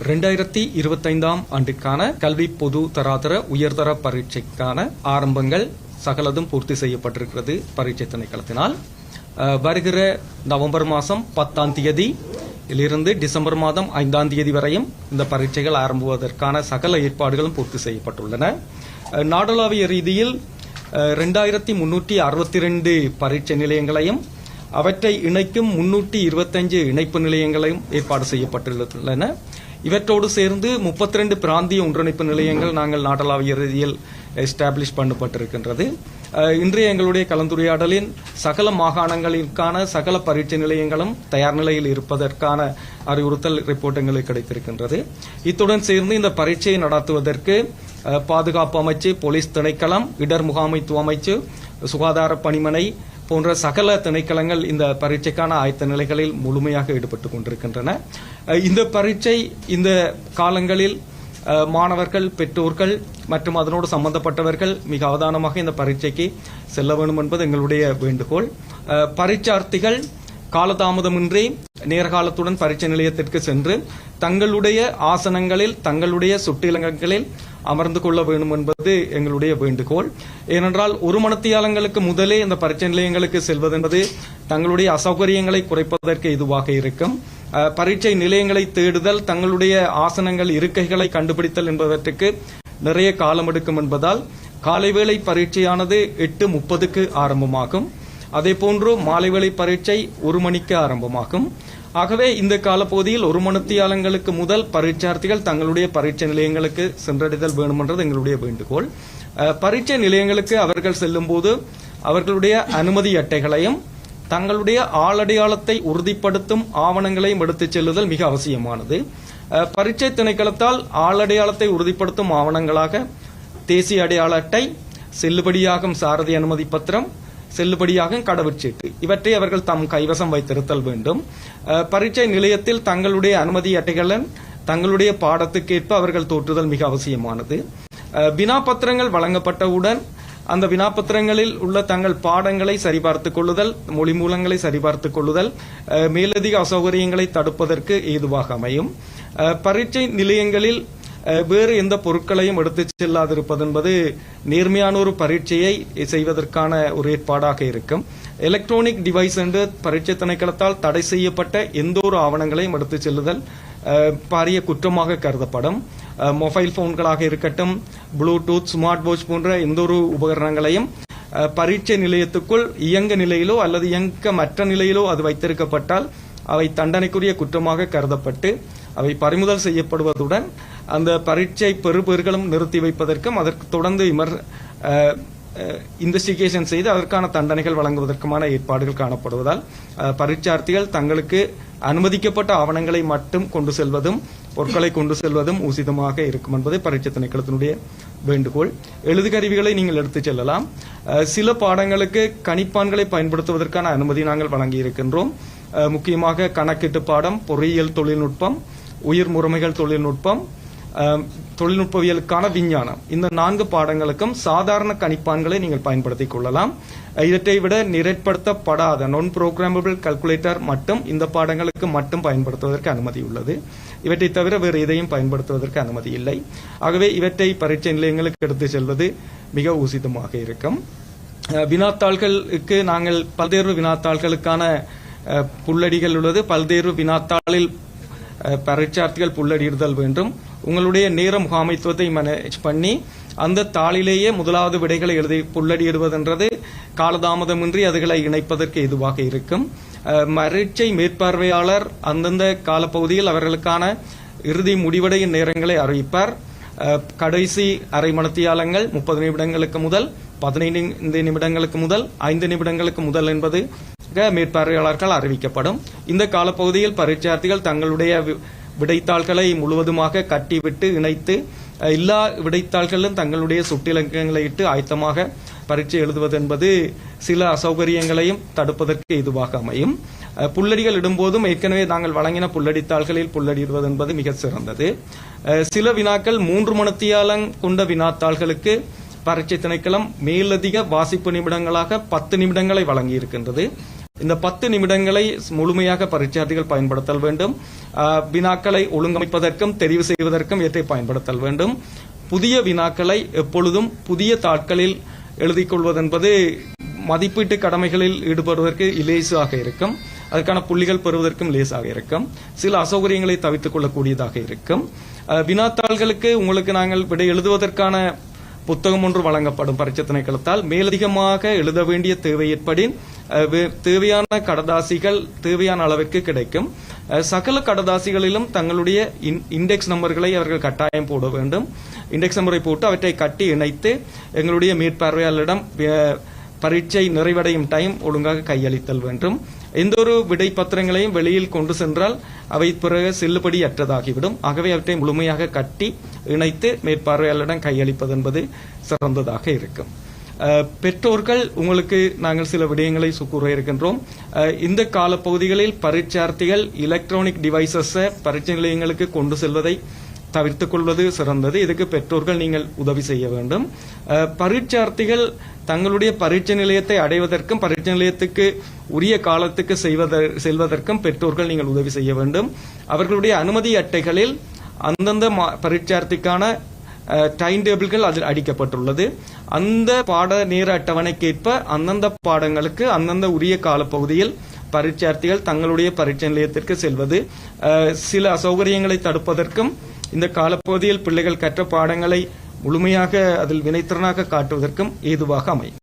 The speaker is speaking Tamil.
ரெண்டாயிரத்தி இருபத்தைந்தாம் ஆண்டுக்கான கல்வி பொது தராதர உயர்தர பரீட்சைக்கான ஆரம்பங்கள் சகலதும் பூர்த்தி செய்யப்பட்டிருக்கிறது பரீட்சை திணைக்களத்தினால். வருகிற நவம்பர் மாதம் பத்தாம் தேதி இலிருந்து டிசம்பர் மாதம் ஐந்தாம் தேதி வரையும் இந்த பரீட்சைகள் ஆரம்புவதற்கான சகல ஏற்பாடுகளும் பூர்த்தி செய்யப்பட்டுள்ளன. அஹ், நாடளாவிய ரீதியில் ரெண்டாயிரத்தி முன்னூற்றி அறுபத்தி ரெண்டு பரீட்சை நிலையங்களையும் அவற்றை இணைக்கும் முன்னூற்றி இருபத்தஞ்சு இணைப்பு நிலையங்களையும் ஏற்பாடு செய்யப்பட்டுள்ளன. இவற்றோடு சேர்ந்து முப்பத்தி ரெண்டு பிராந்திய ஒன்றிணைப்பு நிலையங்கள் நாங்கள் நாடளாவிய ரீதியில் எஸ்டாப்ளிஷ் பண்ணப்பட்டிருக்கின்றது. இன்றைய எங்களுடைய கலந்துரையாடலின் சகல மாகாணங்களுக்கான சகல பரீட்சை நிலையங்களும் தயார் நிலையில் இருப்பதற்கான அறிவுறுத்தல் ரிப்போர்ட் எங்களுக்கு கிடைத்திருக்கின்றது. இத்துடன் சேர்ந்து இந்த பரீட்சையை நடத்துவதற்கு பாதுகாப்பு அமைச்சு போலீஸ் திணைக்களம் இடர் முகாமைத்துவ அமைச்சு சுகாதார பணிமனை போன்ற சகல திணைக்களங்கள் இந்த பரீட்சைக்கான ஆயத்த நிலைகளில் முழுமையாக ஈடுபட்டுக் கொண்டிருக்கின்றன. இந்த பரீட்சை இந்த காலங்களில் மாணவர்கள் பெற்றோர்கள் மற்றும் அதனோடு சம்பந்தப்பட்டவர்கள் மிக அவதானமாக இந்த பரீட்சைக்கு செல்ல வேண்டும் என்பது எங்களுடைய வேண்டுகோள். பரீட்சார்த்திகள் காலதாமதமின்றி நேரகாலத்துடன் பரீட்சை நிலையத்திற்கு சென்று தங்களுடைய ஆசனங்களில் தங்களுடைய சுட்டிலங்கங்களில் அமர்ந்து கொள்ள வேண்டும் என்பது எங்களுடைய வேண்டுகோள். ஏனென்றால் ஒரு மணத்தியாலங்களுக்கு முதலே இந்த பரீட்சை நிலையங்களுக்கு செல்வதென்பது தங்களுடைய அசௌகரியங்களை குறைப்பதற்கு இதுவாக இருக்கும். பரீட்சை நிலையங்களை தேடுதல் தங்களுடைய ஆசனங்கள் இருக்கைகளை கண்டுபிடித்தல் என்பவற்றுக்கு நிறைய காலம் எடுக்கும் என்பதால் காலை வேளை பரீட்சையானது எட்டு முப்பதுக்கு ஆரம்பமாகும். அதே போன்று மாலை வேலை பரீட்சை ஒரு மணிக்கு ஆரம்பமாகும். ஆகவே இந்த காலப்பகுதியில் ஒரு மணித்தியாலங்களுக்கு முதல் பரீட்சார்த்திகள் தங்களுடைய பரீட்சை நிலையங்களுக்கு சென்றடைதல் வேண்டுமென்றது எங்களுடைய வேண்டுகோள். பரீட்சை நிலையங்களுக்கு அவர்கள் செல்லும்போது அவர்களுடைய அனுமதி அட்டைகளையும் தங்களுடைய ஆளடையாளத்தை உறுதிப்படுத்தும் ஆவணங்களையும் எடுத்துச் செல்லுதல் மிக அவசியமானது. பரீட்சை திணைக்களத்தால் ஆளடையாளத்தை உறுதிப்படுத்தும் ஆவணங்களாக தேசிய அடையாள அட்டை செல்லுபடியாகும் சாரதி அனுமதி பத்திரம் செல்லுபடியாகும் கடவுச்சீட்டு. இவற்றை அவர்கள் தம் கைவசம் வைத்திருத்தல் வேண்டும். பரீட்சை நிலையத்தில் தங்களுடைய அனுமதி அட்டைகளும் தங்களுடைய பாடத்துக்கேற்ப அவர்கள் தோற்றுதல் மிக அவசியமானது. வினாபத்திரங்கள் வினாப்பத்திரங்கள் வழங்கப்பட்டவுடன் அந்த வினாபத்திரங்களில் உள்ள தங்கள் பாடங்களை சரிபார்த்துக் கொள்ளுதல் மொழி மூலங்களை சரிபார்த்துக் கொள்ளுதல் மேலதிக அசௌகரியங்களை தடுப்பதற்கு ஏதுவாக அமையும். பரீட்சை நிலையங்களில் வேறு எந்த பொருட்களையும் எடுத்துச் செல்லாதிருப்பது என்பது நேர்மையான ஒரு பரீட்சையை செய்வதற்கான ஒரு ஏற்பாடாக இருக்கும். எலக்ட்ரானிக் டிவைஸ் என்று பரீட்சை திணைக்களத்தால் தடை செய்யப்பட்ட எந்த ஒரு ஆவணங்களையும் எடுத்துச் செல்லுதல் பாரிய குற்றமாக கருதப்படும். மொபைல் போன்களாக இருக்கட்டும் ப்ளூடூத் ஸ்மார்ட் வாட்ச் போன்ற எந்த ஒரு உபகரணங்களையும் பரீட்சை நிலையத்துக்குள் இயங்க நிலையிலோ அல்லது இயங்க மற்ற நிலையிலோ அது வைத்திருக்கப்பட்டால் அவை தண்டனைக்குரிய குற்றமாக கருதப்பட்டு அவை பறிமுதல் செய்யப்படுவதுடன் அந்த பரீட்சை பெறுபேர்களும் நிறுத்தி வைப்பதற்கும் அதற்கு தொடர்ந்து இமர் இன்வெஸ்டிகேஷன் செய்து அதற்கான தண்டனைகள் வழங்குவதற்குமான ஏற்பாடுகள் காணப்படுவதால் பரீட்சார்த்திகள் தங்களுக்கு அனுமதிக்கப்பட்ட ஆவணங்களை மட்டும் கொண்டு செல்வதும் பொருட்களை கொண்டு செல்வதும் உசிதமாக இருக்கும் என்பது பரீட்சை திணைக்களத்தினுடைய வேண்டுகோள். எழுதுகருவிகளை நீங்கள் எடுத்துச் செல்லலாம். சில பாடங்களுக்கு கணிப்பான்களை பயன்படுத்துவதற்கான அனுமதி நாங்கள் வழங்கி இருக்கின்றோம் முக்கியமாக கணக்கீட்டு பாடம் பொறியியல் தொழில்நுட்பம் உயிர் முறைமைகள் தொழில்நுட்பம் தொழில்நுட்பவியலுக்கான விஞ்ஞானம். இந்த நான்கு பாடங்களுக்கும் சாதாரண கணிப்பான்களை நீங்கள் பயன்படுத்திக் கொள்ளலாம். இதை இவற்றை விட நிரட்படுத்தப்படாத நான் புரோகிராமபிள் கல்குலேட்டர் மட்டும் இந்த பாடங்களுக்கு மட்டும் பயன்படுத்துவதற்கு அனுமதி உள்ளது. இவற்றை தவிர வேறு எதையும் பயன்படுத்துவதற்கு அனுமதி இல்லை. ஆகவே இவற்றை பரீட்சை நிலையங்களுக்கு எடுத்துச் செல்வது மிக உசிதமாக இருக்கும். வினாத்தாள்களுக்கு நாங்கள் பல்வேறு வினாத்தாள்களுக்கான புள்ளடிகள் உள்ளது. பல்வேறு வினாத்தாளில் பரீட்சார்த்திகள் புள்ளடியிடுதல் வேண்டும். உங்களுடைய நேர முகாமைத்துவத்தை மேனேஜ் பண்ணி அந்த தாளிலேயே முதலாவது விடைகளை எழுதி புள்ளடியிடுவதென்றது காலதாமதமின்றி அதுகளை இணைப்பதற்கு எதுவாக இருக்கும். மரீட்சை மேற்பார்வையாளர் அந்தந்த காலப்பகுதியில் அவர்களுக்கான இறுதி முடிவடையும் நேரங்களை அறிவிப்பார். கடைசி அரை மணத்தியாலங்கள் முப்பது நிமிடங்களுக்கு முதல் பதினைந்து நிமிடங்களுக்கு முதல் ஐந்து நிமிடங்களுக்கு முதல் என்பது க மேற்பார்வையாளர்கள் அறிவிக்கப்படும். இந்த காலப்பகுதியில் பரீட்சார்த்திகள் தங்களுடைய விடைத்தாள்களை முழுவதுமாக கட்டிவிட்டு இணைத்து எல்லா விடைத்தாள்களிலும் தங்களுடைய சுட்டிலங்கங்களை இட்டு ஆயத்தமாக பரீட்சை எழுதுவது என்பது சில அசௌகரியங்களையும் தடுப்பதற்கு இதுவாக அமையும். புள்ளடிகள் புல்லடிகள் இடும்போதும் ஏற்கனவே நாங்கள் வழங்கின புல்லடித்தாள்களில் புல்லடிடுவது என்பது மிக சிறந்தது. சில வினாக்கள் மூன்று மணத்தியாலம் கொண்ட வினாத்தாள்களுக்கு பரீட்சை திணைக்களம் மேலதிக வாசிப்பு நிமிடங்களாக பத்து நிமிடங்களை வழங்கி இருக்கின்றது இந்த பத்து நிமிடங்களை முழுமையாக பரீட்சார்த்திகள் பயன்படுத்தல் வேண்டும். வினாக்களை ஒழுங்கமைப்பதற்கும் தெரிவு செய்வதற்கும் இவற்றை பயன்படுத்தல் வேண்டும். புதிய வினாக்களை எப்பொழுதும் புதிய தாட்களில் எழுதிக்கொள்வதென்பது மதிப்பீட்டு கடமைகளில் ஈடுபடுவதற்கு இலேசாக இருக்கும். அதற்கான புள்ளிகள் பெறுவதற்கும் லேசாக இருக்கும். சில அசௌகரியங்களை தவித்துக் கொள்ளக்கூடியதாக இருக்கும். வினாத்தாள்களுக்கு உங்களுக்கு நாங்கள் விடை எழுதுவதற்கான புத்தகம் ஒன்று வழங்கப்படும் பரீட்சை திணைக்களத்தால் மேலதிகமாக எழுத வேண்டிய தேவை ஏற்படின் தேவையான கடதாசிகள் தேவையான அளவிற்கு கிடைக்கும். சகல கடதாசிகளிலும் தங்களுடைய இன்- இண்டெக்ஸ் நம்பர்களை அவர்கள் கட்டாயம் போட வேண்டும். இண்டெக்ஸ் நம்பரை போட்டு அவற்றை கட்டி இணைத்து எங்களுடைய மேற்பார்வையாளரிடம் பரீட்சை நிறைவடையும் டைம் ஒழுங்காக கையளித்தல் வேண்டும். எந்த ஒரு விடை பத்திரங்களையும் வெளியில் கொண்டு சென்றால் அவை பிறகு செல்லுபடியற்றதாகிவிடும். ஆகவே அவற்றை முழுமையாக கட்டி இணைத்து மேற்பார்வையாளரிடம் கையளிப்பது என்பது சிறந்ததாக இருக்கும். பெற்றோர்கள் உங்களுக்கு நாங்கள் சில விடயங்களை சு- கூற இருக்கின்றோம் இந்த காலப்பகுதிகளில் பரீட்சார்த்திகள் எலக்ட்ரானிக் டிவைசஸை பரீட்சை நிலையங்களுக்கு கொண்டு செல்வதை தவிர்த்துக் கொள்வது சிறந்தது. இதுக்கு பெற்றோர்கள் நீங்கள் உதவி செய்ய வேண்டும். பரீட்சார்த்திகள் தங்களுடைய பரீட்சை நிலையத்தை அடைவதற்கும் பரீட்சை நிலையத்துக்கு உரிய காலத்துக்கு செய்வத- செல்வதற்கும் பெற்றோர்கள் நீங்கள் உதவி செய்ய வேண்டும். அவர்களுடைய அனுமதி அட்டைகளில் அந்தந்த மா- பரீட்சார்த்திக்கான டைம் டேபிள்கள் அதில் அடிக்கப்பட்டுள்ளது. அந்த பாட நேர அட்டவணைக்கேற்ப அந்தந்த பாடங்களுக்கு அந்தந்த உரிய காலப்பகுதியில் பரீட்சார்த்திகள் தங்களுடைய பரீட்சை நிலையத்திற்கு செல்வது. சில அசௌகரியங்களை தடுப்பதற்கும் இந்த காலப்பகுதியில் பிள்ளைகள் கற்ற பாடங்களை முழுமையாக அதில் வினைத்திறனாக காட்டுவதற்கும் ஏதுவாக அமையும்.